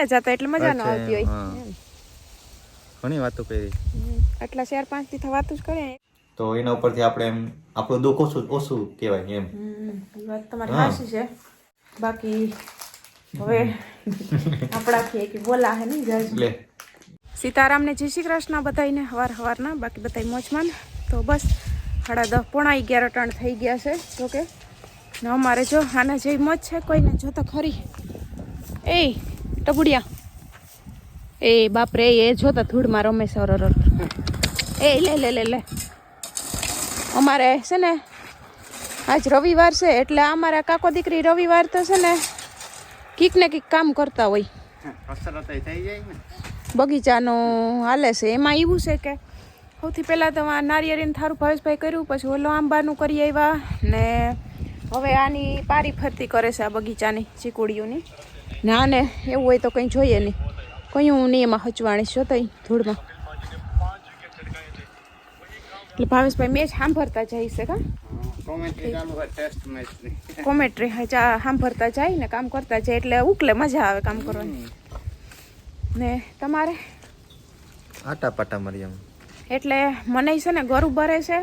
અહીંયા જતા એટલે મજા ન આવતી હોય. ઘણી વાતો કરી. આટલા ચાર પાંચથી થવાતું જ કરે. તો એના ઉપરથી આપણે એમ આપણું દુઃખ ઓછું ઓછું કહેવાય એમ. વાત તમારી સાચી છે. બાકી હવે આપણાથી એક બોલા હે નહીં જજ સીતારામને જય શ્રી કૃષ્ણ બધાઈને હવાર હવારના બાકી બધા મોજમાં તો બસ સાડા દસ પોણા અગિયાર અટાણ થઈ ગયા છે. તો કે ને અમારે જો આના જેવી મોજ છે કોઈને જોતો ખરી. એ ટબુડિયા. એ બાપરે એ જોતા ધૂળમાં રમે અરર. એ લે લે લે લે. અમારે છે ને આજ રવિવાર છે એટલે અમારા કાકો દીકરી રવિવાર તો છે ને કીક ને કીક કામ કરતા હોય. થઈ જાય ને. બગીચાનું હાલે છે એમાં એવું છે કે સૌથી પહેલાં તો આ નારિયેળીને થારું ભાવેશભાઈ કર્યું પછી ઓલો આંબાનું કરી આવ્યા ને હવે આની પારી ફરતી કરે છે આ બગીચાની ચીકુડીઓની ને એવું હોય તો કંઈ જોઈએ નહીં. કયું નહીં એમાં હચવાણી છો તઈ ધૂળમાં. એટલે ભાવેશભાઈ મેચ સાંભળતા જાય છે કા? કોમેન્ટ્રી ચાલુ હોય ટેસ્ટ મેચ કોમેન્ટ્રી સાંભળતા જાય ને કામ કરતા જાય એટલે ઉકલે મજા આવે કામ કરવાની. ને તમારે? આટા પાટા મરિયમ એટલે મને છે ને ગરુ ભરે છે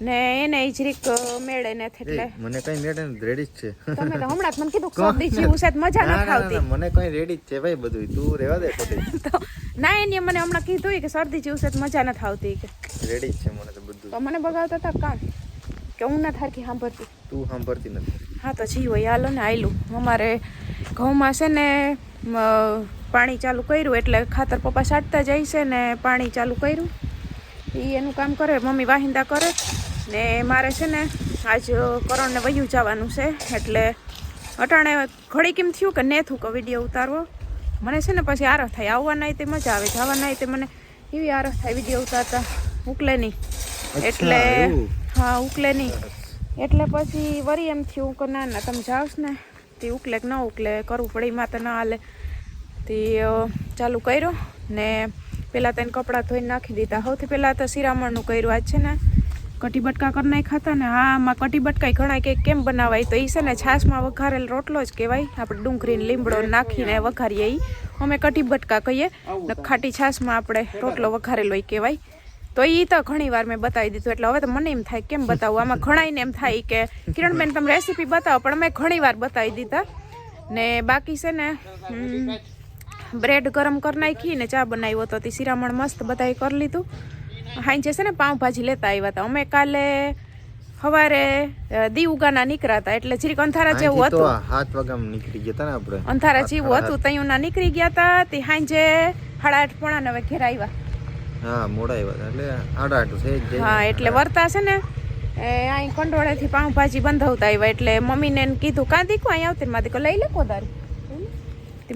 ને એને જરીક મેળે ને એટલે. મને કઈ મેડમ રેડી જ છે. તમે તો હમણાં મને કીધું શરદી જેવું છે મજા ન ના, ના, મને કઈ રેડી જ છે ભાઈ બધું તું રેવા દે તો ના એને મને હમણાં કીધું કે શરદી જેવું છે મજા ન આવતી કે. રેડી જ છે મને તો બધું તો મને બગાવતા હતા કામ કે હું ના થારકી સાંભળતી. તું સાંભળતી નથી. હા તો જી હોય હાલો ને આયલું. અમારે ઘઉંમાં છે ને પાણી ચાલુ કર્યું એટલે ખાતર પપ્પા છાંટતા જાય છે ને પાણી ચાલુ કર્યું. એ એનું કામ કરે મમ્મી વાહિંદા કરે. ને મારે છે ને આજ કરણને વયું જવાનું છે એટલે અટાણે ઘડી કેમ થયું કે નેથું કે વીડિયો ઉતારવો? મને છે ને પછી આરસ થાય આવવાના તે મજા આવે જવાના તે મને એવી આરસ થાય વીડિયો ઉતારતા ઉકલે નહીં. એટલે હા ઉકલે નહીં. એટલે પછી વરી એમ થયું કે ના ના તમે જાઓ ને તે ઉકલે કે ન ઉકલે કરવું પડે એમાં તો ના હાલે. તે ચાલુ કર્યો ને પહેલાં તેને કપડાં ધોઈને નાખી દીધા. સૌથી પહેલાં તો શિરામણનું કર્યું આજ છે ને કઢી બટકા કરી નાખ્યા ને હા આમાં કઢી બટકાઈ ઘણા કે કેમ બનાવાય તો એ છે ને છાશમાં વઘારેલ રોટલો જ કહેવાય. આપણે ડુંગળીને લીમડો નાખીને વઘારીએ એ અમે કઢી બટકા કહીએ. ને ખાટી છાશમાં આપણે રોટલો વઘારેલો એ કહેવાય. તો એ તો ઘણી વાર મેં બતાવી દીધું. એટલે હવે તો મને એમ થાય, કેમ બતાવું? આમાં ઘણાઈને એમ થાય કે કિરણબેન તમે રેસીપી બતાવો. પણ મેં ઘણી વાર બતાવી દીધા. ને બાકી છે ને બ્રેડ ગરમ કરી નાખી ને ચા બનાવ્યો તો તે શિરામણ મસ્ત બધાએ કરી લીધું. હાંજે છે ને પાઉંભાજી લેતા આવ્યા હતા અમે કાલે સવારે દી ઉગાના નીકળ્યા હતા એટલે જરીક અંધારા જેવું હતું. હાથ વાગામ નીકળી ગયા હતા ને આપણે. અંધારા જેવું હતું તયું ના નીકળી ગયા હતા તે હાંજે સાડા આઠ પોણા નવે ઘેર આવ્યા હા મોડા આવ્યા એટલે આડા આટું છે હા એટલે વર્તા છે ને એ અહીં કંડોળેથી પાઉંભાજી બંધાવતા આવ્યા એટલે મમ્મીને કીધું કાં દીકું અહીં આવતી મારે લઈ લે કોદારી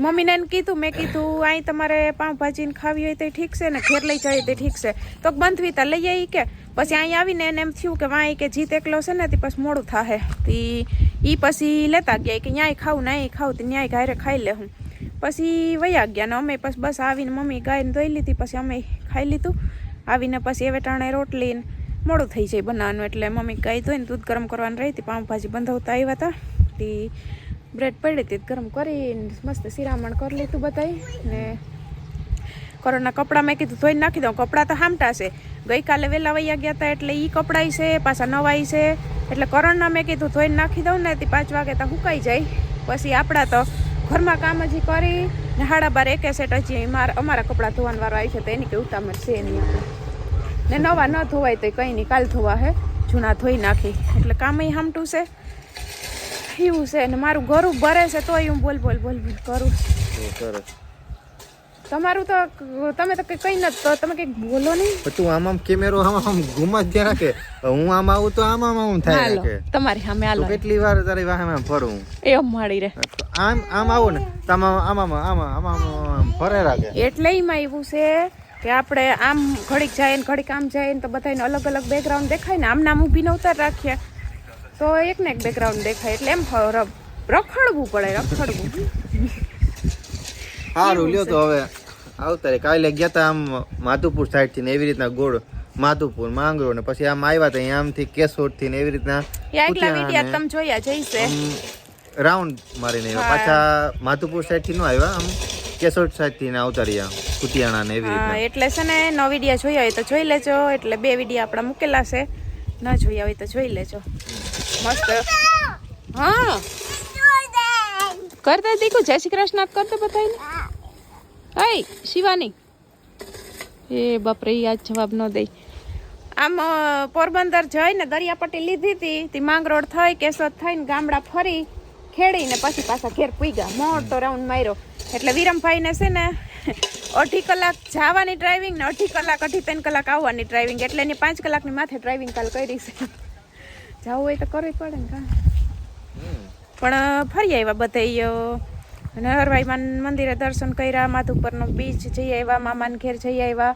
મમ્મીને એને કીધું, મેં કીધું અહીં તમારે પાઉંભાજીને ખાવી હોય તો ઠીક છે ને, ઘેર લઈ જાય તે ઠીક છે. તો બંધવી તા લઈ આવી કે, પછી અહીં આવીને એને એમ થયું કે વાંઈ કે જીત એકલો છે ને, તે પછી મોડું થાહે. તી ઈ પછી લેતા ગયા કે ન્યાય ખાવું ને અહીં ખાવું તો ન્યાય ઘરે ખાઈ લે હું. પછી વયા ગયા ને અમે પછી બસ આવીને મમ્મી ગાયને ધોઈ લીધી, પછી અમે ખાઈ લીધું. આવીને પછી એવે ટાણે રોટલીને મોડું થઈ જાય બનાવવાનું. એટલે મમ્મી ગાય ધોઈને દૂધ ગરમ કરવાનું રહી હતી, પાઉંભાજી બંધાવતા આવ્યા હતા તે બ્રેડ પડી હતી ગરમ કરીને મસ્ત શિરામણ કરી લીધું બધાય. ને કરોડના કપડાં મેં કીધું ધોઈને નાખી દઉં. કપડાં તો હામટા છે. ગઈકાલે વહેલા વૈયા ગયા હતા એટલે એ કપડાય છે, પાછા નવાઈ છે. એટલે કરણના મેં કીધું ધોઈને નાખી દઉં ને તે પાંચ વાગે તો સુકાઈ જાય. પછી આપણા તો ઘરમાં કામ હજી કરી ને હાડા બાર એકે સેટ હજી મારા અમારા કપડાં ધોવાનું વારો આવી છે તો એની કંઈ ઉતામળ છે નહીં આપણે ને નવા ન ધોવાય તો કંઈ નહીં. કાલ ધોવા હે. જૂના ધોઈ નાખી. એટલે કામય હામટું છે. એવું છે ને મારું ગરું ભરે છે તોય હું બોલ બોલ બોલ બોલ કરું સરસ. તમારું તો તમે તો કંઈ કઈ નથી તો તમે કઈ બોલો નહીં. તું આમ આમ કેમેરો આમ આમ ઘુમા જ ત્યાં રાખે. હું આમ આવું તો આમ આમ આમ થાય રાખે. તમારી સામે આલો કેટલી વાર તારી વાહે આમ ફરું? એ અમાડી રે આમ આમ આવો ને આમ આમ આમ આમ આમ આમ ફરે રાખે. એટલે એમાં એવું છે કે આપણે આમ ઘડીક જાય ને ઘડીક આમ જાય ને તો બધાને અલગ અલગ બેકગ્રાઉન્ડ દેખાય ને. આમ નામ ઊભીને ઉતાર રાખીએ. તો એક ને એક બેકગ્રાઉન્ડ દેખાય એટલે એમ રખડવું પડે રખડવું. સારું લ્યો તો હવે આવતા રે કાલે ગયા તા આમ માધુપુર સાઈડથી ને એવી રીતના ગોળ માધુપુર માંગરો ને પછી આમ આવ્યા તા અહીંયા આમથી કેશોદથી ને એવી રીતના તમે જોયા જઈશે રાઉન્ડ મારીને પાછા માધુપુર સાઈડથી નો આવ્યા આમ કેશોદ સાઈડથી આવતા રહ્યા કુતિયાણા ને એવી રીતના. એટલે છે ને નો વિડિયા જોયા હોય તો જોઈ લેજો એટલે બે વિડિયા આપણા મૂકેલા છે. ન જોયા હોય તો જોઈ લેજો. મસ્ત. હા. કરતા દીકુ, જય શ્રી કૃષ્ણ કરતો બતાવીને હઈ, શિવાની. એ બાપરે યાદ જવાબ ન દઈ આમ પોરબંદર જઈને દરિયાપટ્ટી લીધી હતી, તે માંગરોળ થઈ, કેશોદ થઈને ગામડા ફરી, ખેડીને પછી પાછા ઘેર પૂગ્યા. મોટો રાઉન્ડ માર્યો. એટલે વિરમભાઈને છે ને, અઢી કલાક જવાની ડ્રાઇવિંગ ને અઢી કલાક, અઢી ત્રણ કલાક આવવાની ડ્રાઇવિંગ એટલે એની પાંચ કલાકની માથે ડ્રાઇવિંગ કાલ કરી છે. જવું હોય તો કરવી પડે ને કા પણ ફરી આવ્યા બધે નરવાઈમાન મંદિરે દર્શન કર્યા માધુપરનો બીચ જઈ આવ્યા મામાને ઘેર જઈ આવ્યા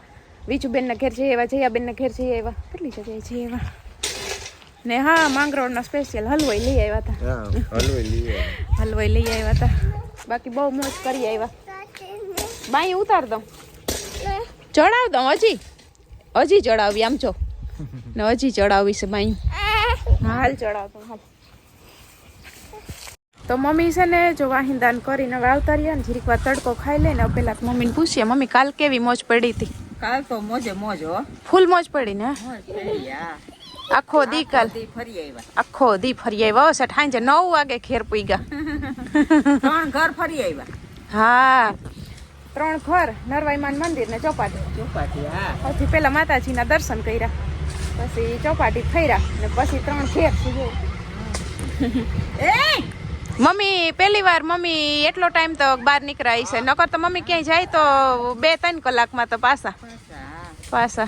વિજુબેનના ઘેર જઈ આવ્યા જયાબેનના ઘેર જઈ આવ્યા. કેટલી જગ્યાએ જઈ આવ્યા? ને હા માંગરોળનો સ્પેશિયલ હલવાઈ લઈ આવ્યા હતા. હલવાઈ લઈ આવ્યા. હતા. બાકી બહુ મોજ કરી આવ્યા. બાઈ ઉતાર દઉં ચડાવ દઉં હજી. હજી ચડાવી આમ જો. ને હજી ચડાવી છે બાઈ. હાલ ચડાવતો તો મમ્મી છે ને જો વાહિંદાન કરીને હવે આવતા રહ્યા ને જીરીક વાર તડકો ખાઈ લઈને પેલા પેલા મમ્મીને પૂછીએ મમ્મી કાલ કેવી મોજ પડી હતી? કાલ તો મોજે મોજ હો. ફૂલ મોજ પડી ને. આખો દી કાલ. દી ફરી આવ્યા. આખો દી ફરી આવ્યા. હશે ઠાંજે નવ વાગે ખેર પૂઈ ગયા ત્રણ ઘર ફરી આવ્યા. હા. ત્રણ ઘર નરવાઈમાન મંદિર ને ચોપાટી. ચોપાટી હા. પછી પેલા માતાજીના દર્શન કર્યા. પછી ચોપાટી ફર્યા ને પછી ત્રણ ફેર મમ્મી પહેલી વાર મમ્મી એટલો ટાઈમ તો બહાર નીકળાય છે. નકર તો મમ્મી ક્યાંય જાય તો બે ત્રણ કલાકમાં તો પાછા. પાછા,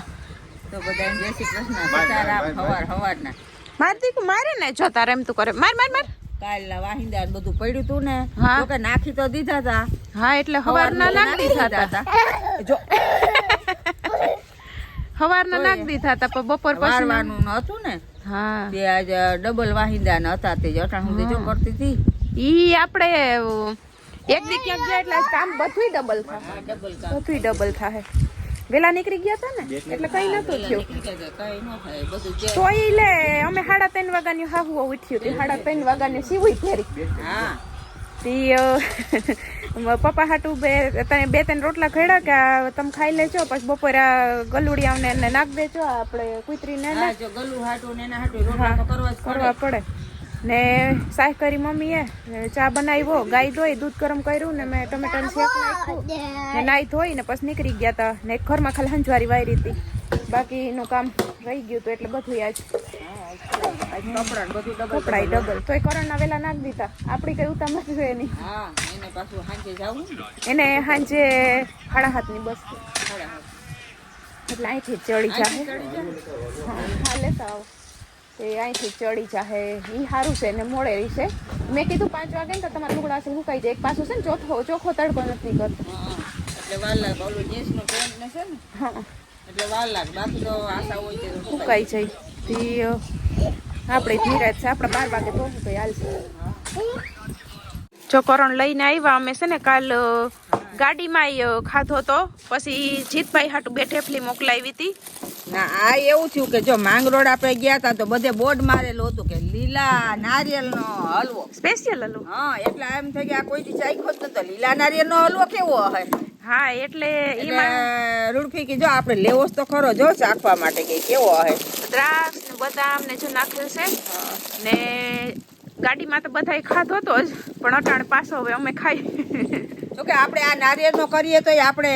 માર ને જો તારે એમ તું કરે. માર માર માર. કાલના વાહિંદા બધું પડ્યું તું ને હા. તો કે નાખી તો દીધા હતા હા એટલે હવારના નાખી દીધા હતા જો. હવારના નાખ દીધા હતા પણ બપોર પછી વારવાનું હતું ને હા. તે આજ ડબલ વાહિંદા ને હતા તે જટાણ સુધી જો કરતી હતી. ઈ આપણે એક દી ક્યાંક ગયા એટલે કામ બધું ડબલ થાય બધું ડબલ થાય વેલા નીકળી ગયા હતા ને એટલે કઈ નતું થયું. તો ઈ લે અમે સાડા ત્રણ વાગ્યાની હાહુ ઉઠ્યું હતી સાડા ત્રણ વાગ્યાની સીવું ફેરી હા. તી પપ્પા હાટું બે તને બે ત્રણ રોટલા ખડ્યા કે આ તમે ખાઈ લેજો પછી બપોરે આ ગલુડિયાને એને નાખ દેજો આ આપણે કુતરીને ગલું હાટું ને એના હાટું રોટલા કરવા પડે. ને સાહેબ કરી મમ્મીએ ચા બનાવ્યો ગાય ધોઈ દૂધ ગરમ કર્યું ને મેં ટમેટાનું શેક નાખ્યું ને નાઈ ધોઈ ને પછી નીકળી ગયા હતા ને ઘરમાં ખાલી હંજવારી વાયરી હતી. બાકીનું કામ રહી ગયું હતું એટલે બધું આજ. કપડા ડબલ તોય કરણના વેલા નાખી દીધા. આપણી કઈ ઉતામ નથી એની એને પાછું સાંજે જાવું એને સાંજે સાડા બસ. સાત. એટલે અહીંથી ચડી જાહે. હા હા લેતા આવો. એ અહીંથી ચડી જાહે. એ સારું છે ને મોડે છે. મેં કીધું પાંચ વાગે ને તો તમારા લુગડા છે સુકાઈ જાય એક પાછું છે ને ચોથો ચોખ્ખો તડકો નથી કરતો. હા. એટલે વાર લાગે ઓલું જીન્સનો પેન્ટ ને છે ને. હા. એટલે વાર લાગે બાકી તો આશા હોય સુકાઈ જાય આપણે ધીરજ છે આપણે બાર વાગે તો હાલશે? જો કરણ લઈને આવ્યા અમે છે ને કાલ ગાડીમાં ખાધો તો પછી જીતભાઈ હાટું બે ઠેફલી મોકલાવી હતી. ના આ એવું થયું કે જો માંગરોળ આપણે ગયા હતા તો બધે બોર્ડ મારેલું હતું કે લીલા નારિયેળનો હલવો. સ્પેશિયલ હલવો? હા એટલે એમ થઈ ગયા કોઈ દી ચાખ્યો જ નતો. લીલા નારિયેળનો હલવો કેવો હે? હા એટલે એમાં રૂડફી કે જો આપણે લેવો તો ખરો જો ચાખવા માટે કે કેવો હે? દ્રાક્ષ બદામ ને જો નાખ્યું છે. ને ગાડીમાં તો બધાય ખાધો હતો જ પણ અટાણ પાછો હવે અમે ખાઈ. જોકે આપણે આ નારિયેળનો કરીએ તો આપણે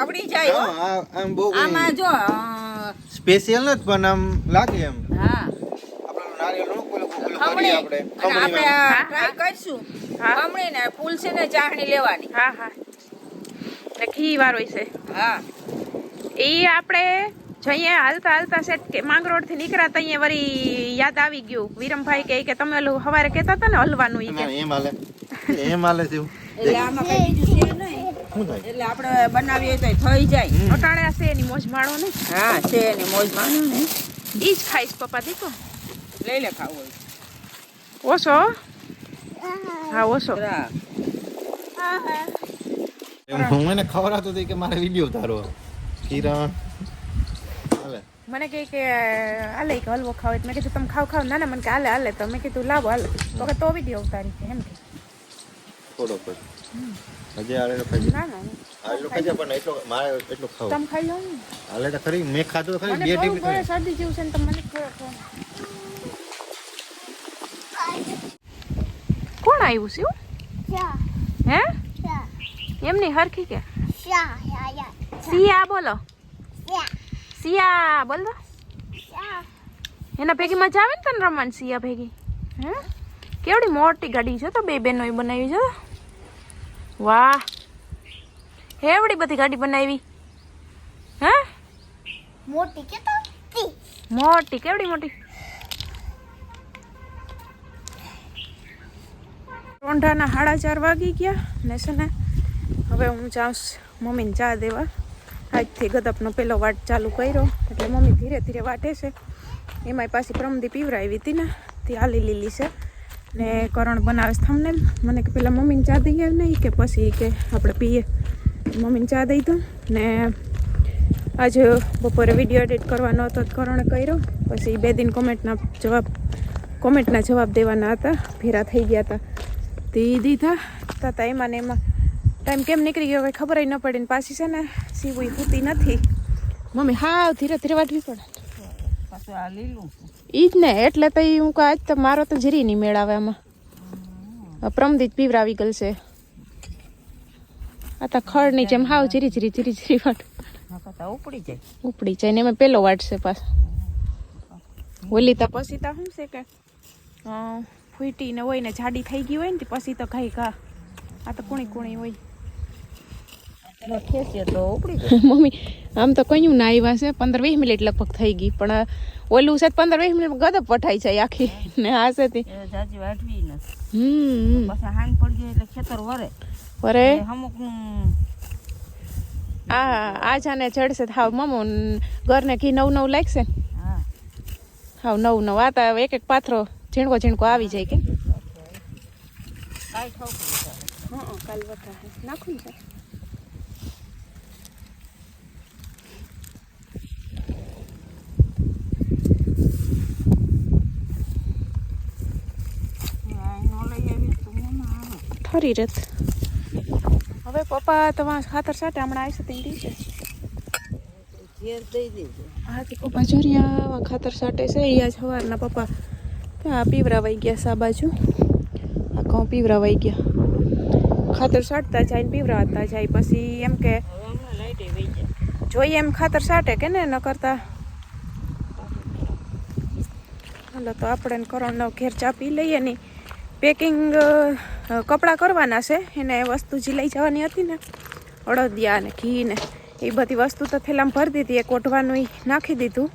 આવડી જાય હો. આમ જો સ્પેશિયલ નથી પણ આમ લાગે એમ. હા. આપણે. ટ્રાય કરશું. ને ફૂલ છે ને ચાહણી લેવાની. હા હા. ને ઘી વાળો છે. હા. એ આપણે જઈએ હાલતા હાલતા સેટ કે માંગરોડથી નીકળ્યા અહીંયા વળી યાદ આવી ગયું. વિરમભાઈ કે કે તમે ઓલું સવારે કહેતા હતા ને હલવાનું ઈ કે. એમ હાલે. એમ હાલે છે એટલે આમાં કઈ બીજું છે નહીં. એટલે આપણે બનાવીએ તો થઈ જાય. અટાણે છે એની મોજ માણો ને. હા છે ને મોજ માણો ને. ઈ જ ખાઈશ પપ્પા દીકો લઈ લે ખાવું ઓછો હા. ઓછો. હા એમ હું એને ખવડાવતો હતી કે મારે વીડિયો ઉતારવો. કિરણ. મને કહે કે હાલે કે હલવો ખાવ. મેં કીધું તમે ખાવ ખાવ. ના ના મને કે હાલે હાલે તો મેં કીધું લાવો હાલે તો કે તો વીડિયો ઉતારી કે એમ કે. થોડો પર હજે આલે તો ખાઈ ના ના ના. ખાઈ પણ એટલો મારે એટલું ખાવું. તમે ખાઈ લો હાલે તો ખરી મેં ખાધું ખરી મને બે થોડું ટીપી શરદી જેવું છે ને તમને ખબર કોણ આવ્યું છે એવું? હે? એમની હરખી કે? સિયા બોલો. સિયા બોલ દો એના ભેગી મજા આવે ને તને રમવાની સિયા ભેગી? હે? કેવડી મોટી ગાડી છે તો બે બેનો બનાવી છે. વાહ. એવડી બધી ગાડી બનાવી. હે? મોટી કે તો મોટી કેવડી મોટી? રોંઢાના સાડા ચાર વાગી ગયા ને છે ને હવે હું જાઉં મમ્મીને ચા દેવા. આજથી ગદપનો પહેલો વાટ ચાલુ કર્યો. એટલે મમ્મી ધીરે ધીરે વાટે છે. એમાંય પાછી પ્રમદી પીવરાવી હતી ને, તે આલી લીલી છે. ને કરણ બનાવે છે થમને મને કે પેલા મમ્મીને ચા દઈએ નહીં કે પછી કે આપણે પીએ. મમ્મીને ચા દઈ દઉં. ને આજે બપોરે વીડિયો એડિટ કરવાનો હતો કરણે કર્યો. પછી બે દિન કોમેન્ટના જવાબ કોમેન્ટના જવાબ દેવાના હતા. ભેરા થઈ ગયા હતા તે દીધા. તા એમાં ને એમાં ટાઈમ કેમ નીકળી ગયો કંઈ ખબર ન પડે ને પાછી છે ને સીવું હોતી નથી. મમ્મી હાવ ધીરે ધીરે વાટવી પડે. આ ઈ જ ને એટલે તો હું કહું આજ તો મારો તો જરી નહીં મેળાવે આમાં. પ્રમદીત પીવરાવી ગયેલ છે આ તો ખડની જેમ હાવ જીરી જીરી જીરી જીરી વાટ. ઉપડી જાય. ઉપડી જાય ને એમાં પેલો વાટશે પાછો. ઓલી તો પછી તો શું છે કે અ, ફૂટી ને હોય ને જાડી થઈ ગઈ હોય ને તે પછી તો ખાઈ ઘા. આ તો કુણી કુણી હોય એનો ખેંચીએ તો ઉપડી જાય મમ્મી આમ તો કયું ના આવ્યા છે પંદર વીસ મિનિટ લગભગ થઈ ગઈ પણ ઓલું છે પંદર વીસ મિનિટ ગદપ પઠાઈ જાય આખી ને આ છે તે. જાજી વાટવી નથી હમ હાન પડી જાય એટલે ખેતર વરે. વરે? અમુક આ આ જાને ચડશે હાવ મમો ઘરને ઘી નવ નવ લાગશે હા. હાવ નવ નવ આ તો એક એક પાથરો ઝીણકો ઝીણકો આવી જાય કે. કાલ વટા નાખું ને આ નો લઈ આવી તો હું ના ઠરી રત હવે પપ્પા તમારા ખાતર સાટે હમણાં આવશે તે દિવસે હા તે પપ્પા જોરિયા ખાતર સાટે છે. એ આજ સવારના પપ્પા ત્યાં પીવરાવાઈ ગયા સા બાજુ. આ ઘઉં પીવરાવાઈ ગયા. ખાતર સાટતા જાય ને પીવરાવતા જાય. પછી એમ કે જોઈએ એમ ખાતર સાટે કે ને ન કરતા? હાલો તો આપણે કરોડનો ઘેર ચા પી લઈએ ની. પેકિંગ કપડાં કરવાના છે. એને વસ્તુ જે લઈ જવાની હતી ને અડદિયા ને ઘી ને, એ બધી વસ્તુ તો થેલામાં ભરી દીધી. એક ઓઢવાનું એ નાખી દીધું.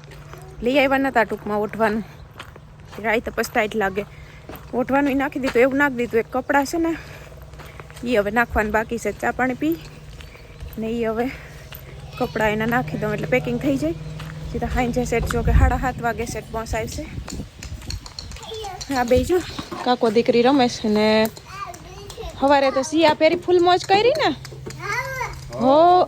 લઈ આવ્યા નહોતા ટૂંકમાં ઓઢવાનું. રાઈ તો પછી ટાઈટ લાગે. ઓઢવાનું નાખી દીધું. એવું નાખી દીધું. એક કપડાં છે ને એ હવે નાખવાનું બાકી છે. ચા પાણી પી ને એ હવે કપડાં એના નાખી દઉં. એટલે પેકિંગ થઈ જાય. સીધા હાઈ સેટ જો કે સાડા સાત વાગે સેટ પહોંચાય છે. બે જો. કાકો દીકરી રમે છે ને સવારે તો સિયા પેરી ફૂલ મોજ કરી ને? હો.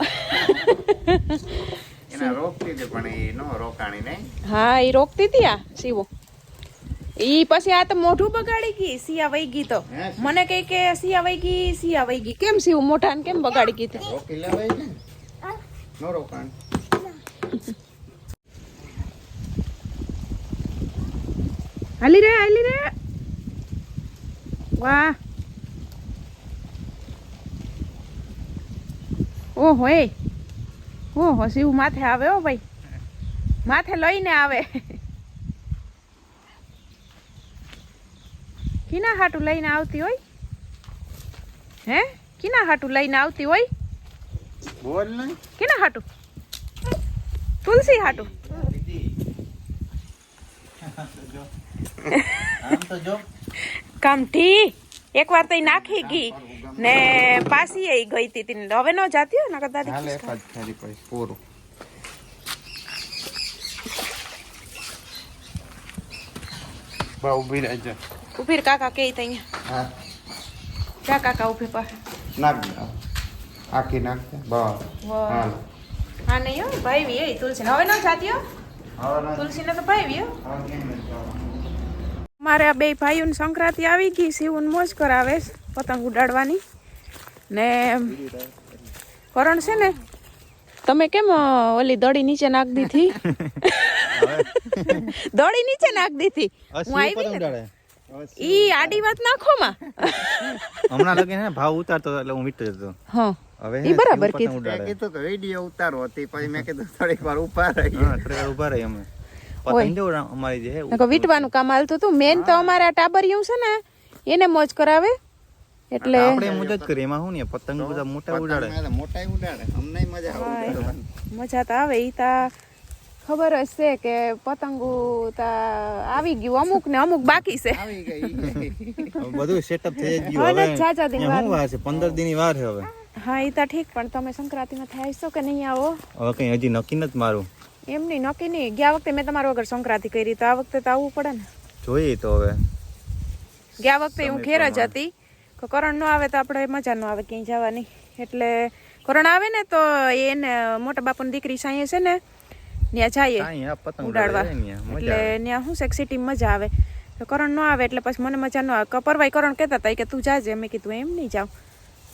હતી હા એ રોકતી હતી આ સીવો ઈ પછી આ તો મોઢું બગાડી ગઈ સિયા વહી ગઈ તો. મને કઈ કે સિયા વહી ગઈ સિયા વહી ગઈ. કેમ સીવું મોઢા કેમ બગાડી ગઈ તી? રોકી લેવાય ને? નો રોકાણ. હાલી રે હાલી રે. વાહ. ઓહો એ. ઓહો શિવ માથે આવે હો ભાઈ. માથે લઈને આવે. કિના હાટું લઈને આવતી હોય? હે? કિના હાટું લઈને આવતી હોય? બોલ ને. કિના હાટું? તુલસી હાટું. આમ એક વાર કામઠી. તો નાખી ગઈ. ને પાસી એ ગઈ તી તી. હવે ન જાતી હોય નકર દાદી હાલે જ ફેરી પછી પૂરું. બા ઊભી રહેજે ઊભી કાકા કે અહીંયા. હા. જા કાકા ઊભી પાસે નાખ આખી નાખ બા. હા હા નહીં હો ભાઈ એ તુલસી હવે ન જાતી હો? તુલસી ને તો ભાઈ હો હવે કેમ નથી જવાનું? મારે આ બે ભાઈઓની સંક્રાંતિ આવી ગઈ શિવન મોજ કરાવે પતંગ ઉડાડવાની. ને કરણ છે ને તમે કેમ ઓલી દડી નીચે નાખ દીધી? દડી નીચે નાખ દીધી? હું આવી ને? ઈ આડી વાત નાખો માં. હમણાં લગી ને ભાવ ઉતારતો એટલે હું વીટતો જતો. હા. હવે ઈ બરાબર કીધું. કીધું કે વીડિયો ઉતારો હતી પછી મેં કીધું થોડીક વાર ઊભા રહી હા થોડીક વાર ઊભા રહી અમે. પતંગ જો અમારી જે હે, વીટવાનું કામ હાલતું હતું. મેન તો અમારે આ ટાબરિયું છે ને એને મોજ કરાવે. એટલે આપણે એમ જ કરીએ એમાં શું ને પતંગ બધા મોટા ઉડાડે. મોટા ઉડાડે. અમને મજા આવે મજા તો આવે ઈ તા ખબર જ છે કે પતંગો તા આવી ગયું. અમુક ને અમુક બાકી છે. આવી ગઈ બધું સેટઅપ થઈ ગયું. હવે જાજા દિન વાર વાર છે? પંદર દિનની વાર છે હવે. હા ઈ તા ઠીક પણ તમે સંક્રાંતિમાં થાય છો કે નહીં આવો? હવે કઈ હજી નક્કી નથી મારું. એમ નહીં નક્કી નહીં. ગયા વખતે મેં તમારા વગર સંક્રાંતિ કરી તો આ વખતે તો આવવું પડે ને. જોઈએ તો હવે. ગયા વખતે હું ઘેર જ હતી કે કરણ ન આવે તો આપણે મજા ન આવે ક્યાંય જવાની. એટલે કરણ આવે ને તો એને મોટા બાપુની દીકરી સાંયે છે ને ત્યાં જઈએ ઉડાડવા. એટલે ત્યાં શું છે સિટી મજા આવે. તો કરણ ન આવે એટલે પછી મને મજા ન આવે. પરવાય કરણ કહેતા હતા કે તું જાજે. મેં કીધું એમ નહીં જાઉં.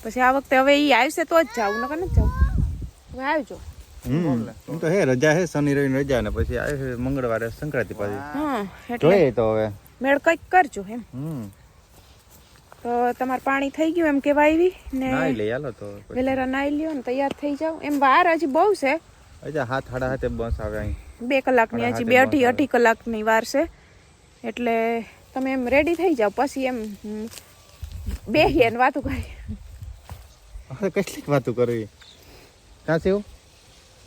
પછી આ વખતે હવે એ આવશે તો જ જાવ નકર નથી જાઉં. હવે આવજો. હમ. તો. હે રજા હે શનિ રવિ રજા ને પછી આવે છે મંગળવારે સંક્રાંતિ પાછી. જોઈએ તો હવે. મેળ કંઈક કરજો એમ. તો તમારે પાણી થઈ ગયું એમ કેવા આવી? ને નાઈ લઈ હાલો તો વેલેરા નાઈ લ્યો ને તૈયાર થઈ જાવ એમ વાર હજી બહુ છે. અચ્છા હાથ હાડા હાથે બસ આવે અહીં. બે કલાકની હજી બે અઢી અઢી કલાકની વાર છે. એટલે તમે એમ રેડી થઈ જાઓ. પછી એમ બેહીએ ને વાતું કરીએ. કેટલીક વાતો કરવી? ક્યાં છે એવું?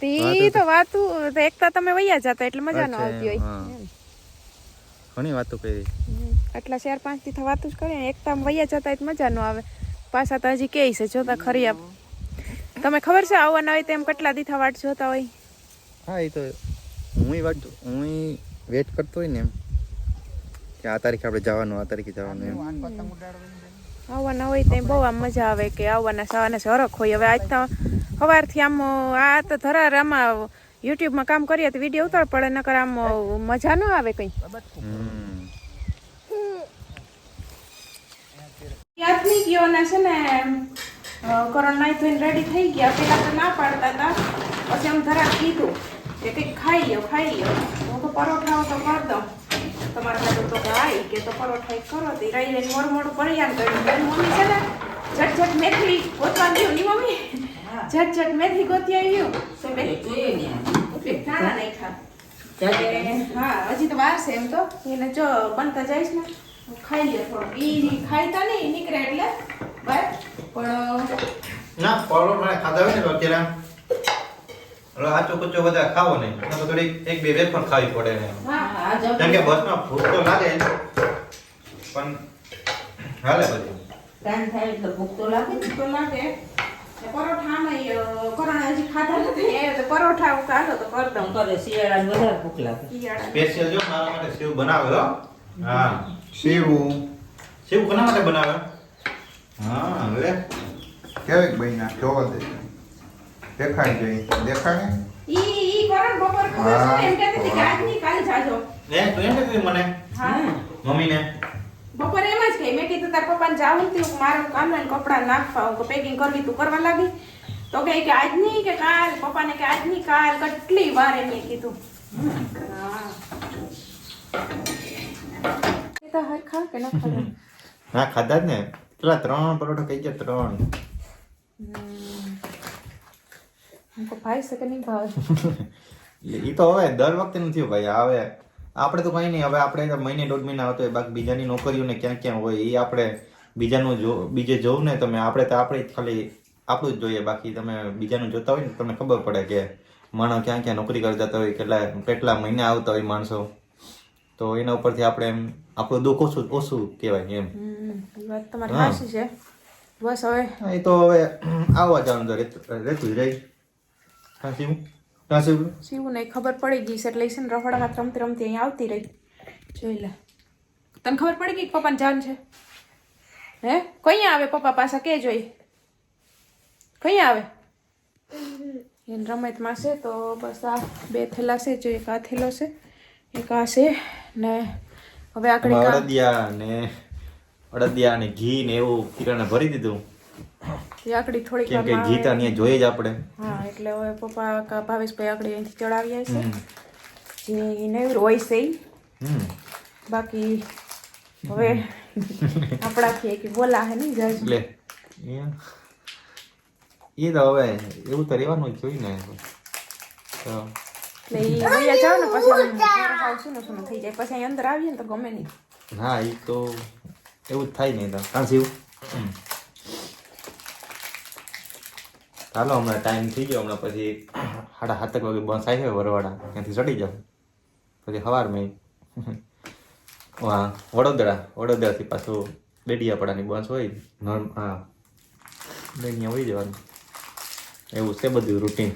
તી તો વાતું એકતા તમે વૈયા જતા એટલે મજા ન આવતી હોય. ઘણી વાતો કરી. આટલા ચાર પાંચથી વાતો જ કરે ને એકતા વૈયા જતા એટલે મજા ન આવે. પાછા તો હજી કે છે જોતા ખરી આપ તમે ખબર છે આવવાના હોય તેમ કેટલા દીથા વાટ જોતા હોય? હા એ તો હું વાટ હું વેટ કરતો હોય ને એમ. કે આ તારીખે આપણે જવાનું આ તારીખે જવાનું એમ. આવવાના હોય તો બહુ આમ મજા આવે કે આવવાના સવારના સરખ હોય. હવે આજ તો સવારથી આમ, આ તો ધરાર આમાં યુટ્યુબમાં કામ કરીએ તો વીડિયો ઉતાર પડે, નકર આમ મજા ન આવે કંઈ. હમ ગયોના છે ને કરણ નાઈ ધોઈને રેડી થઈ ગયા. પેલા તો ના પાડતા હતા. પછી આમ ધરા કીધું કે કંઈક ખાઈ લ્યો, ખાઈ લો હું તો પરોઠાઓ તો કરી તમારા માટે તો ભાઈ આઈ કે તો પરોઠા ય કરો તે રહી રહીને મોડું મોડું પડ્યા ને કર્યું મમ્મી છે ને ઝટ ઝટ મેથી ગોતવા ગયું ની મમ્મી? ઝટ ઝટ મેથી ગોતી આવ્યું તો મેથી? નહીં દાણા નાખ્યા હા હજી તો વાર છે એમ તો. એને જો બનતા જઈશ ને ખાઈ લે થોડું ઈ ખાઈતા નહીં નીકળે એટલે. બહાર પણ ના પરોઠ મને ખાધા હોય ને તો અત્યારે આચો કુચો બધા ખાવો નહીં. તો થોડીક એક બે વેફર ખાવી પડે ને હા કેમ કે બસમાં ભૂખ તો લાગે પણ હાલે બધું. ટાઈમ થાય એટલે ભૂખ તો લાગે ને. તો લાગે. ખાધા તો પરોઠા તો કર દઉં. કરે શિયાળા વધારે ભૂખ લાગે. સ્પેશિયલ જો મારા માટે સેવ બનાવ્યો હો. સેવ. સેવ કોના માટે બનાવે? હા લે. કેવી બહેના જોવા દે દેખાય જઈ દેખાય ઈ ઈ કરણ બપોર ખબર છે એમ કહેતી હતી કે આજ નહીં કાલે જાજો. એ તો એમ કહેતી મને? હા. મમ્મીને? બપોરે એમ જ કહી મેં કીધું તાર પપ્પાને જાવું હું મારું કામ ને કપડાં નાખવા હું પેકિંગ કરવી તું કરવા લાગી. તો કે કે આજ નહીં કે કાલ? પપ્પાને કે આજ નહીં કાલ કેટલી વાર એમ કીધું. હા. તો ન ખાધા જ ને. પેલા ત્રણ પરોઠા ખાઈ ગયા ત્રણ. हमको भाई से नहीं भाव એ તો હવે દર વખતે નથી ભાઈ હવે આપણે તો કઈ નહીં હવે આપણે તો મહિને દોઢ મહિના આવતો હોય બાકી બીજાની નોકરીઓને ક્યાં ક્યાં હોય એ આપણે બીજાનું જો બીજે જોવું ને તમે આપણે તો આપણે જ ખાલી આપણું જ જોઈએ બાકી તમે બીજાનું જોતા હોય ને તમને ખબર પડે કે માણસ ક્યાં ક્યાં નોકરી કરી જતા હોય કેટલા કેટલા મહિને આવતા હોય માણસો તો એના ઉપરથી આપણે એમ આપણું દુઃખ ઓછું ઓછું કહેવાય એમ એ વાત તમારી હા. સાચી છે બસ હવે હા, એ તો હવે આવવા જવાનું તો રહેતું રહેતું જ રહી હા શિવ. હા શિવ. શિવું નહીં ખબર પડી ગઈ છે એટલે છે ને રખડામાં રમતી રમતી અહીંયા આવતી રહી. જોઈ લે. તને ખબર પડી ગઈ કે પપ્પાને જાન છે? હે? કઈ આવે પપ્પા પાછા? કે જોઈ. કઈ આવે? એને રમતમાં છે તો બસ આ બે થેલા છે જો એક આ થેલો છે એક આ છે ને હવે આગળ અડદિયા ને અડદિયા ને ઘી ને એવું કિરણે ભરી દીધું. એ આકડી થોડીક કેમ કે વારમાં ગીત આવે. અહીંયા જોઈએ જ આપણે. હા એટલે હવે પપ્પા કા ભાવેશભાઈ આકડી અહીંથી ચડાવ્યા છે હમ. જે નૈર હોય છે ઈ. હમ. બાકી હવે આપણાથી એક બોલા હે નહીં જાજુ એટલે એ એ તો હવે એવું તો રહેવાનું જ જોઈએ ને. તો એટલે ઈ વયા જાવ ને પછી આમ ઘર હાવ સૂનું સૂનું થઈ જાય. પછી અહીં અંદર આવીએ ને તો ગમે નહીં. હા એ તો એવું જ થાય નહીં તો. કાં ચાલો હમણાં ટાઈમ થઈ ગયો હમણાં પછી સાડા સાતક વાગે બસ આવી છે વરવાડા ત્યાંથી ચડી જાવ પછી સવાર મેં હા વડોદરા વડોદરાથી પાછું ડેડિયાપાડાની બસ હોય. નોર્મ હા. અહીંયા હોય જવાનું. એવું છે બધું રૂટીન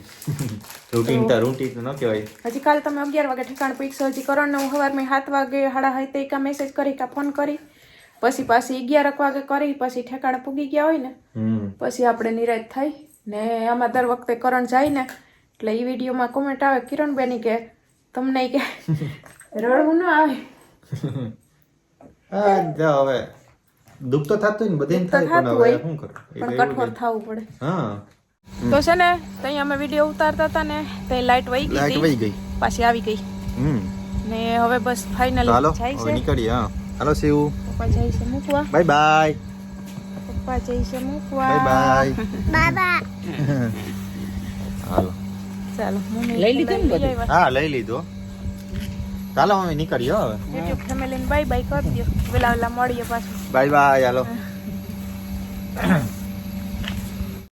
રૂટીન તો રૂટીન તો ન કહેવાય. હજી કાલ તમે અગિયાર વાગે ઠેકાણ પૈસા હજી કરણને હું સવારમાં સાત વાગે સાડા હાથે કા મેસેજ કરી કા ફોન કરી. પછી પાછી અગિયારક વાગે કરી પછી ઠેકાણે પૂગી ગયા હોય ને. પછી આપણે નિરાશ થાય. ને આમાં દર વખતે કરણ જાય ને એટલે એ વિડીયોમાં કોમેન્ટ આવે કિરણબેની કે તમને કે રડવું ના આવે. હવે દુઃખ તો થતું ને બધે થાય પણ હવે શું કરું પણ કઠોર થવું પડે. હા. તો છે ને ત્યાં અમે વીડિયો ઉતારતા હતા ને ત્યાં લાઈટ વહી ગઈ લાઈટ. વહી ગઈ. પાછી આવી ગઈ. હમ. ને હવે બસ ફાઇનલ જાય છે. નીકળીએ હા. હાલો પપ્પા જાય છે મૂકવા. Bye bye. પપ્પા જાય મૂકવા. બાય બાય બાય હાલો. ચાલો મમ્મી લઈ લીધું ને બધું? હા લઈ લીધો. ચાલો અમે નીકળીએ હો હવે. યુટ્યુબ ફેમિલીને બાય બાય કરી દો વેલા વેલા મળીએ પાછું. બાય બાય હાલો.